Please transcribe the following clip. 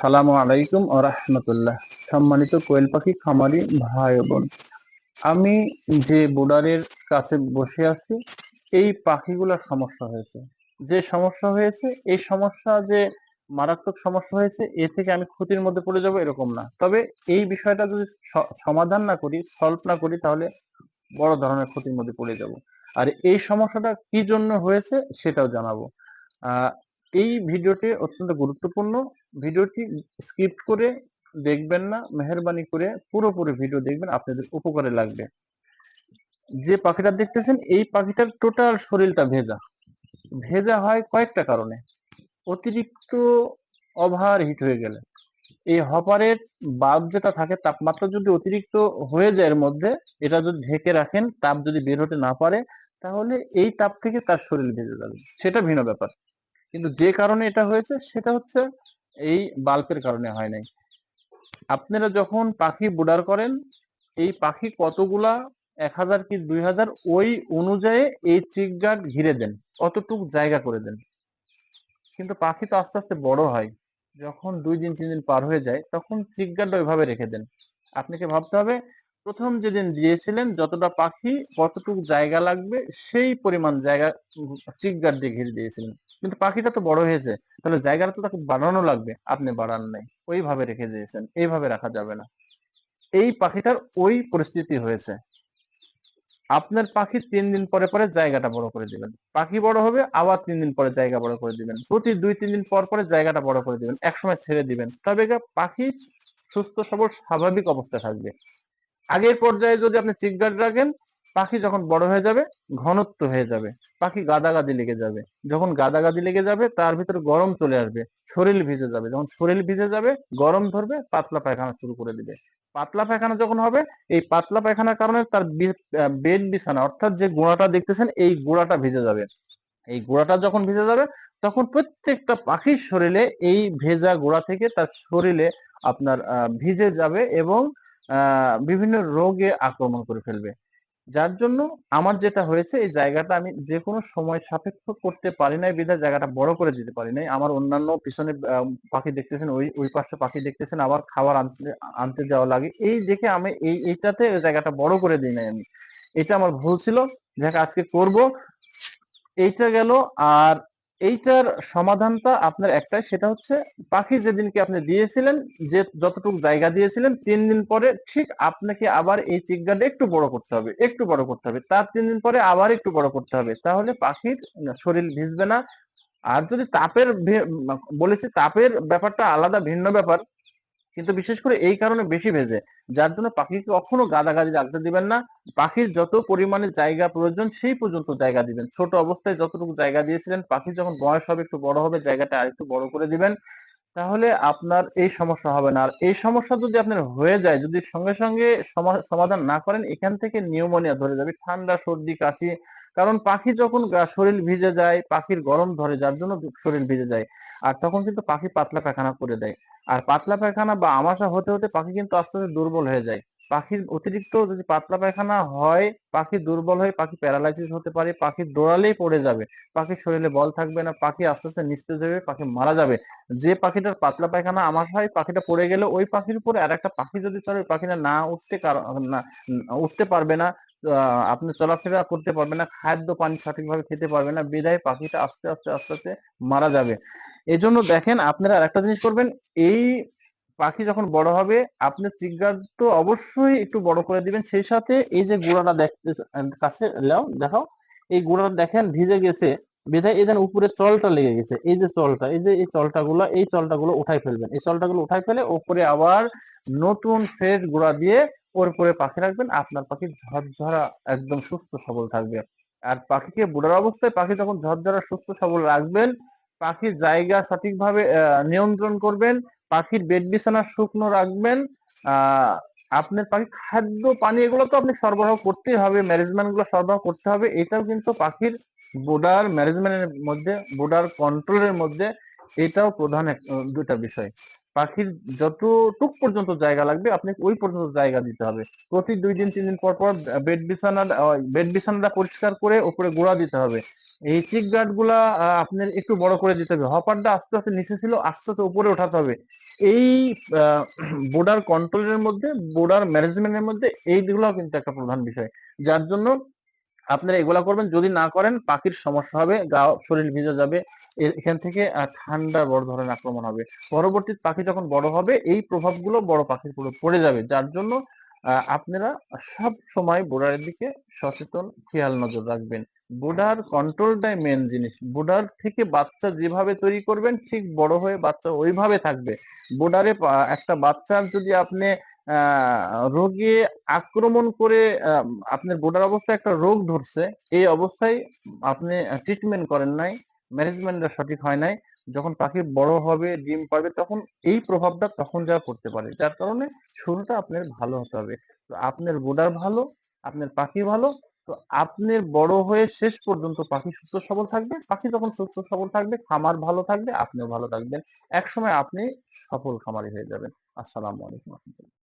সালামু আলাইকুম ও রাহমাতুল্লাহ। সম্মানিত কোয়েল পাখি, খামারি ভাই বোন, আমি যে বোর্ডারের কাছে বসে আছি, এই পাখিগুলোর সমস্যা হয়েছে। যে সমস্যা হয়েছে, এই সমস্যা যে মারাত্মক সমস্যা হয়েছে, এ থেকে আমি ক্ষতির মধ্যে পড়ে যাব এরকম না। তবে এই বিষয়টা যদি সমাধান না করি সলভ না করি, তাহলে বড় ধরনের ক্ষতির মধ্যে পড়ে যাব। আর এই সমস্যাটা কি জন্য হয়েছে, সেটাও জানাব। এই ভিডিওটি অত্যন্ত গুরুত্বপূর্ণ। ভিডিওটি স্কিপ করে দেখবেন না, মেহরবানি করে পুরোপুরি ভিডিও দেখবেন, আপনাদের উপকারে লাগবে। যে পাখিটা দেখতেছেন, এই পাখিটার টোটাল শরীরটা ভেজা। ভেজা হয় কয়েকটা কারণে। অতিরিক্ত ওভার হিট হয়ে গেলে। এই হপারের বাল্ব যেটা থাকে, তাপমাত্রা যদি অতিরিক্ত হয়ে যায় এর মধ্যে, এটা যদি ঢেকে রাখেন, তাপ যদি বের হতে না পারে, তাহলে এই তাপ থেকে তার শরীর ভেজে যাবে। সেটা ভিন্ন ব্যাপার। কিন্তু যে কারণে এটা হয়েছে, সেটা হচ্ছে এই বাল্বের কারণে হয় নাই। আপনারা যখন পাখি বুডার করেন, এই পাখি কতগুলা? এক হাজার কি দুই হাজার? ওই অনুযায়ী এই চিক গার্ড ঘিরে দেন, অতটুক জায়গা করে দেন। কিন্তু পাখি তো আস্তে আস্তে বড় হয়। যখন দুই দিন, তিন দিন পার হয়ে যায়, তখন চিক গার্ড ওইভাবে রেখে দেন। আপনাকে ভাবতে হবে? প্রথম যেদিন দিয়েছিলেন, যতটা পাখি, কতটুক জায়গা লাগবে, সেই পরিমাণ জায়গা চিক গার্ড দিয়ে ঘিরে দিয়েছিলেন। কিন্তু পাখিটা তো বড় হয়েছে। তাহলে জায়গাটা তো তাকে বাড়ানো লাগবে। আপনি বাড়ান নাই। ওইভাবে রেখে দিয়েছেন। এইভাবে রাখা যাবে না। এই পাখিটার ওই পরিস্থিতি হয়েছে। আপনার পাখি তিন দিন পরে পরে জায়গাটা বড় করে দিবেন। পাখি বড় হবে, আবার তিন দিন পরে জায়গা বড় করে দিবেন। প্রতি দুই, তিন দিন পর পরে জায়গাটা বড় করে দিবেন। একসময় ছেড়ে দিবেন। তবে পাখি সুস্থ, সবল, স্বাভাবিক অবস্থায় থাকবে। আগের পর্যায়ে যদি আপনি চিক গার্ড রাখেন পাখি যখন বড় হয়ে যাবে, ঘনত্ব হয়ে যাবে। পাখি গাদাগাদি লেগে যাবে। যখন গাদাগাদি লেগে যাবে, তার ভিতরে গরম চলে আসবে। শরীর ভিজে যাবে। যখন শরীর ভিজে যাবে, গরম ধরবে, পাতলা পায়খানা শুরু করে দিবে। পাতলা পায়খানা যখন হবে, এই পাতলা পায়খানার কারণে তার বেড বিছানা, অর্থাৎ যে গোড়াটা দেখতেছেন, এই গোড়াটা ভিজে যাবে। এই গোড়াটা যখন ভিজে যাবে, তখন প্রত্যেকটা পাখির শরীরে এই ভেজা গোড়া থেকে তার শরীরে আপনার ভিজে যাবে এবং বিভিন্ন রোগে আক্রমণ করে ফেলবে। যার জন্য আমার যেটা হয়েছে, এই জায়গাটা আমি যে কোনো সময় সাপেক্ষ করতে পারি নাই, বিধায় জায়গাটা বড় করে দিতে পারি নাই। আমার অন্যান্য পিছনে পাখি দেখতেছেন, ওই ওই পাশে পাখি দেখতেছেন, আবার খাবার আনতে আনতে যাওয়া লাগে। এই দেখে আমি এই, এইটাতে জায়গাটা বড় করে দিই নাই আমি। এটা আমার ভুল ছিল। দেখ আজকে করব। এইটা গেল, আর এইটার সমাধানটা আপনার একটাই সেটা হচ্ছে পাখি যেদিনকে আপনি দিয়েছিলেন, যে যতটুকু জায়গা দিয়েছিলেন, তিন দিন পরে ঠিক আপনাকে আবার এই চিকগাটা একটু বড় করতে হবে, একটু বড় করতে হবে। তার তিন দিন পরে আবার একটু বড় করতে হবে। তাহলে পাখির শরীর ভিজবে না। আর যদি তাপের বলেছি তাপের ব্যাপারটা আলাদা, ভিন্ন ব্যাপার কিন্তু বিশেষ করে এই কারণে বেশি ভেজে, যার জন্য পাখিকে কখনো গাদাগাদি রাখতে দিবেন না। পাখির যত পরিমাণে জায়গা প্রয়োজন, সেই পর্যন্ত জায়গা দিবেন। ছোট অবস্থায় যতটুকু জায়গা দিয়েছিলেন, পাখি যখন বয়স হবে, একটু বড় হবে, জায়গাটা আরেকটু বড় করে দিবেন, তাহলে আপনার এই সমস্যা হবে না। আর এই সমস্যা যদি আপনার হয়ে যায়, যদি সঙ্গে সঙ্গে সমা- সমাধান না করেন, এখান থেকে নিউমোনিয়া ধরে যাবে, ঠান্ডা, সর্দি, কাশি। কারণ পাখি যখন শরীর ভিজে যায়, পাখির গরম ধরে, যার জন্য শরীর ভিজে যায়। আর তখন কিন্তু পাখি পাতলা পায়খানা করে দেয়। আর পাতলা পায়খানা বা আমাশা হতে হতে পাখি কিন্তু আস্তে আস্তে দুর্বল হয়ে যায়। পাখির অতিরিক্ত যদি পাতলা পায়খানা হয়, পাখি দুর্বল হয়ে পাখি প্যারালাইসিস হতে পারে, পাখি দৌড়ালেই পড়ে যাবে, পাখির শরীরে বল থাকবে না, পাখি আস্তে আস্তে নিস্তেজ হয়ে পাখি মারা যাবে। যে পাখিটার পাতলা পায়খানা আমার হয় পাখিটা পড়ে গেলে ওই পাখির উপরে আর একটা পাখি যদি চলে ওই পাখিটা না উঠতে না, উঠতে পারবে না। আপনি চলাফেরা করতে পারবে না, খাদ্য পানি সঠিকভাবে খেতে পারবে না, বিদায় পাখিটা আস্তে আস্তে আস্তে আস্তে মারা যাবে। এজন্য দেখেন আপনারা আরেকটা জিনিস করবেন, এই পাখি যখন বড় হবে, আপনি চিকগার্ড তো অবশ্যই একটু বড় করে দিবেন, সেই সাথে এই যে গুঁড়াটা দেখতে, কাছে লাও দেখাও, এই গুঁড়াটা দেখেন ভিজে গেছে বিধায় এদের উপরে চলটা লেগে গেছে, এই যে চলটা, এই যে এই চলটা গুলো এই চলটা গুলো উঠাই ফেলবেন, এই চলটা গুলো উঠাই ফেলে উপরে আবার নতুন ফ্রেশ গুঁড়া দিয়ে উপরে পাখি রাখবেন, আপনার পাখি ঝরঝরা একদম সুস্থ সবল থাকবে। আর পাখিকে বুড়ার অবস্থায় পাখি যখন ঝরঝরা, সুস্থ, সবল রাখবেন, পাখির জায়গা সঠিকভাবে নিয়ন্ত্রণ করবেন, পাখির বেড বিছানা শুকনো রাখবেন আপনার পাখি খাদ্য, পানি এগুলো তো আপনি সরবরাহ করতেই হবে ম্যানেজমেন্টগুলো সরবরাহ করতে হবে, এটাও কিন্তু পাখির বোর্ডার ম্যানেজমেন্টের মধ্যে বোর্ডার কন্ট্রোলের মধ্যে, এটাও প্রধান দুটা বিষয়। পাখির যতটুক পর্যন্ত জায়গা লাগবে আপনি ওই পর্যন্ত জায়গা দিতে হবে। প্রতি দুই দিন, তিন দিন পর পর বেড বিছানা বেড বিছানাটা পরিষ্কার করে ওপরে গোড়া দিতে হবে। এই চিক গার্ডগুলা আপনার একটু বড় করে দিতে হবে। হপারটা আস্তে আস্তে নিচে ছিল, আস্তে আস্তে উপরে উঠাতে হবে। এই বোর্ডার কন্ট্রোলের মধ্যে, বোর্ডার ম্যানেজমেন্টের মধ্যে এইগুলো কিন্তু একটা প্রধান বিষয়। যার জন্য আপনারা এগুলা করবেন। যদি না করেন, পাখির সমস্যা হবে, গা, শরীর ভিজে যাবে এখান থেকে ঠান্ডা বড় ধরনের আক্রমণ হবে। পরবর্তী পাখি যখন বড় হবে, এই প্রভাবগুলো বড় পাখির পুরো পড়ে যাবে, যার জন্য আপনারা সব সময় বোর্ডারের দিকে সচেতন, খেয়াল নজর রাখবেন। বোর্ডার কন্ট্রোলটাই মেন জিনিস। বোর্ডার থেকে বাচ্চা যেভাবে তৈরি করবেন, ঠিক বড় হয়ে বাচ্চা ওইভাবে থাকবে। বোর্ডারে একটা বাচ্চার যদি আপনি রোগে আক্রমণ করে আপনার বোর্ডার অবস্থায় একটা রোগ ধরছে, এই অবস্থায় আপনি ট্রিটমেন্ট করেন নাই ম্যানেজমেন্টটা সঠিক হয় নাই, যখন পাখি বড় হবে, ডিম পাবে তখন এই প্রভাবটা তখন যা পড়তে পারে, যার কারণে শুরুটা আপনার ভালো হতে হবে। তো আপনার বোর্ডার ভালো, আপনার পাখি ভালো, তো আপনার বড় হয়ে শেষ পর্যন্ত পাখি সুস্থ সবল থাকবে, পাখি যখন সুস্থ সবল থাকবে, খামার ভালো থাকবে, আপনিও ভালো থাকবেন। একসময় আপনি সফল খামারি হয়ে যাবেন। আসসালামু আলাইকুম